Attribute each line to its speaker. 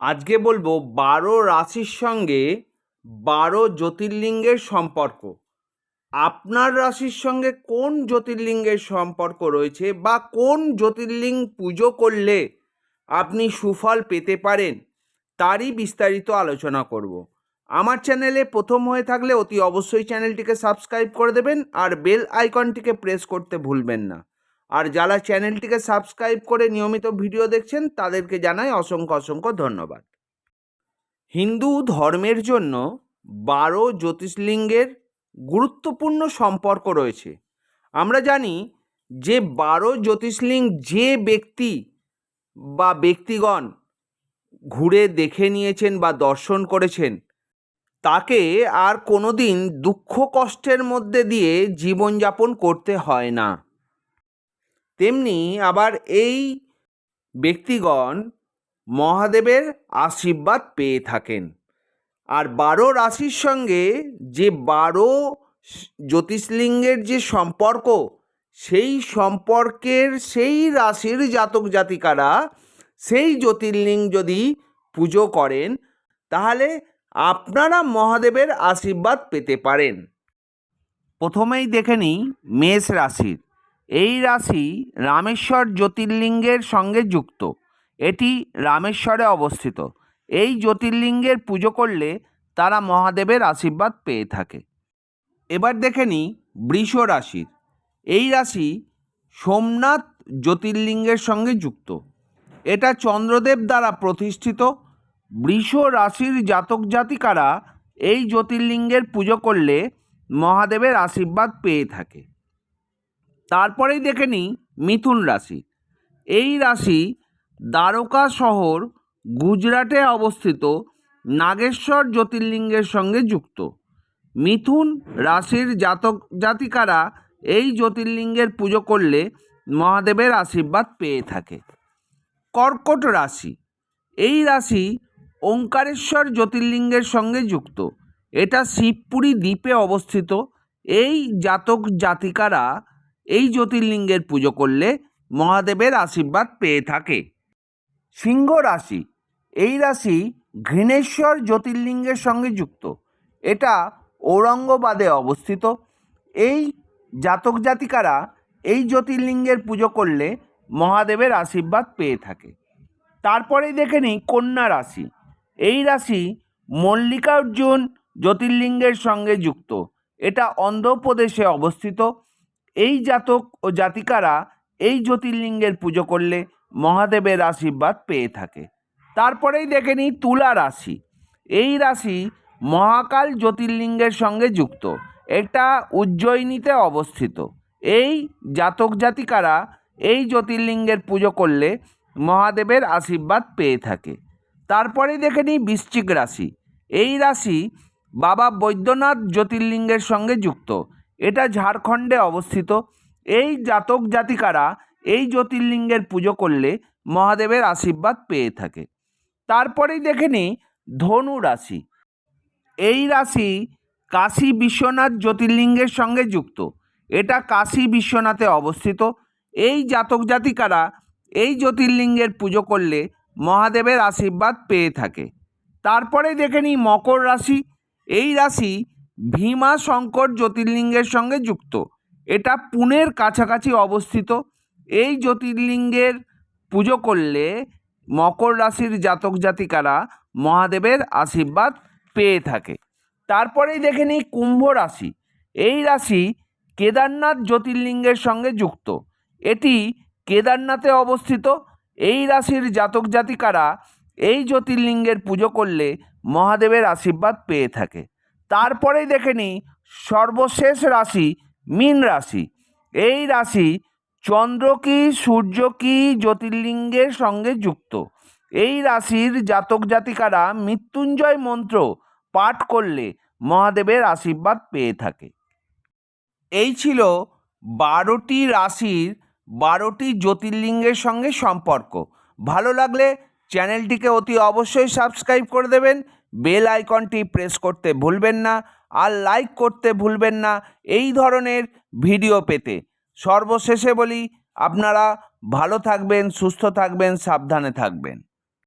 Speaker 1: আজকে বলব বারো রাশির সঙ্গে বারো জ্যোতির্লিঙ্গের সম্পর্ক। আপনার রাশির সঙ্গে কোন জ্যোতির্লিঙ্গের সম্পর্ক রয়েছে বা কোন জ্যোতির্লিঙ্গ পুজো করলে আপনি সুফল পেতে পারেন, তারই বিস্তারিত আলোচনা করব। আমার চ্যানেলে প্রথম হয়ে থাকলে অতি অবশ্যই চ্যানেলটিকে সাবস্ক্রাইব করে দেবেন আর বেল আইকনটিকে প্রেস করতে ভুলবেন না। আর যারা চ্যানেলটিকে সাবস্ক্রাইব করে নিয়মিত ভিডিও দেখছেন, তাদেরকে জানাই অসংখ্য অসংখ্য ধন্যবাদ। হিন্দু ধর্মের জন্য বারো জ্যোতিষলিঙ্গের গুরুত্বপূর্ণ সম্পর্ক রয়েছে। আমরা জানি যে বারো জ্যোতিষলিঙ্গ যে ব্যক্তি বা ব্যক্তিগণ ঘুরে দেখে নিয়েছেন বা দর্শন করেছেন, তাকে আর কোনোদিন দুঃখ কষ্টের মধ্যে দিয়ে জীবনযাপন করতে হয় না। তেমনি আবার এই ব্যক্তিগণ মহাদেবের আশীর্বাদ পেয়ে থাকেন। আর বারো রাশির সঙ্গে যে বারো জ্যোতিষলিঙ্গের যে সম্পর্ক, সেই সম্পর্কের সেই রাশির জাতক জাতিকারা সেই জ্যোতির্লিঙ্গ যদি পুজো করেন, তাহলে আপনারা মহাদেবের আশীর্বাদ পেতে পারেন। প্রথমেই দেখে নিই মেষ রাশির। এই রাশি রামেশ্বর জ্যোতির্লিঙ্গের সঙ্গে যুক্ত। এটি রামেশ্বরে অবস্থিত। এই জ্যোতির্লিঙ্গের পুজো করলে তারা মহাদেবের আশীর্বাদ পেয়ে থাকে। এবার দেখে নিই বৃষ রাশির। এই রাশি সোমনাথ জ্যোতির্লিঙ্গের সঙ্গে যুক্ত। এটা চন্দ্রদেব দ্বারা প্রতিষ্ঠিত। বৃষ রাশির জাতক জাতিকারা এই জ্যোতির্লিঙ্গের পুজো করলে মহাদেবের আশীর্বাদ পেয়ে থাকে। তারপরেই দেখে নিই মিথুন রাশি। এই রাশি দ্বারকা শহর গুজরাটে অবস্থিত নাগেশ্বর জ্যোতির্লিঙ্গের সঙ্গে যুক্ত। মিথুন রাশির জাতক জাতিকারা এই জ্যোতির্লিঙ্গের পুজো করলে মহাদেবের আশীর্বাদ পেয়ে থাকে। কর্কট রাশি, এই রাশি ওঙ্কারেশ্বর জ্যোতির্লিঙ্গের সঙ্গে যুক্ত। এটা শিবপুরী দ্বীপে অবস্থিত। এই জাতক জাতিকারা এই জ্যোতির্লিঙ্গের পুজো করলে মহাদেবের আশীর্বাদ পেয়ে থাকে। সিংহ রাশি, এই রাশি ঘৃণেশ্বর জ্যোতির্লিঙ্গের সঙ্গে যুক্ত। এটা ঔরঙ্গবাদে অবস্থিত। এই জাতক জাতিকারা এই জ্যোতির্লিঙ্গের পুজো করলে মহাদেবের আশীর্বাদ পেয়ে থাকে। তারপরেই দেখে নিই কন্যা রাশি, এই রাশি মল্লিকার্জুন জ্যোতির্লিঙ্গের সঙ্গে যুক্ত। এটা অন্ধ্রপ্রদেশে অবস্থিত। এই জাতক ও জাতিকারা এই জ্যোতির্লিঙ্গের পুজো করলে মহাদেবের আশীর্বাদ পেয়ে থাকে। তারপরেই দেখে নিই তুলা রাশি। এই রাশি মহাকাল জ্যোতির্লিঙ্গের সঙ্গে যুক্ত। এটা উজ্জয়িনীতে অবস্থিত। এই জাতক জাতিকারা এই জ্যোতির্লিঙ্গের পুজো করলে মহাদেবের আশীর্বাদ পেয়ে থাকে। তারপরেই দেখে নিই বৃশ্চিক রাশি। এই রাশি বাবা বৈদ্যনাথ জ্যোতির্লিঙ্গের সঙ্গে যুক্ত। এটা ঝাড়খণ্ডে অবস্থিত। এই জাতক জাতিকারা এই জ্যোতির্লিঙ্গের পুজো করলে মহাদেবের আশীর্বাদ পেয়ে থাকে। তারপরেই দেখে নিই ধনু রাশি। এই রাশি কাশী বিশ্বনাথ জ্যোতির্লিঙ্গের সঙ্গে যুক্ত। এটা কাশী বিশ্বনাথে অবস্থিত। এই জাতক জাতিকারা এই জ্যোতির্লিঙ্গের পুজো করলে মহাদেবের আশীর্বাদ পেয়ে থাকে। তারপরে দেখে নিই মকর রাশি। এই রাশি ভীমা শঙ্কর জ্যোতির্লিঙ্গের সঙ্গে যুক্ত। এটা পুনের কাছাকাছি অবস্থিত। এই জ্যোতির্লিঙ্গের পুজো করলে মকর রাশির জাতক জাতিকারা মহাদেবের আশীর্বাদ পেয়ে থাকে। তারপরেই দেখে নিই কুম্ভ রাশি। এই রাশি কেদারনাথ জ্যোতির্লিঙ্গের সঙ্গে যুক্ত। এটি কেদারনাথে অবস্থিত। এই রাশির জাতক জাতিকারা এই জ্যোতির্লিঙ্গের পুজো করলে মহাদেবের আশীর্বাদ পেয়ে থাকে। তারপরেই দেখে নিই সর্বশেষ রাশি মীন রাশি। এই রাশি চন্দ্র কি, সূর্য কি, জ্যোতির্লিঙ্গের সঙ্গে যুক্ত। এই রাশির জাতক জাতিকারা মৃত্যুঞ্জয় মন্ত্র পাঠ করলে মহাদেবের আশীর্বাদ পেয়ে থাকে। এই ছিল বারোটি রাশির বারোটি জ্যোতির্লিঙ্গের সঙ্গে সম্পর্ক। ভালো লাগলে চ্যানেলটিকে অতি অবশ্যই সাবস্ক্রাইব করে দেবেন। বেল আইকনটি প্রেস করতে ভুলবেন না আর লাইক করতে ভুলবেন না এই ধরনের ভিডিও পেতে। সর্বশেষে বলি, আপনারা ভালো থাকবেন, সুস্থ থাকবেন, সাবধানে থাকবেন।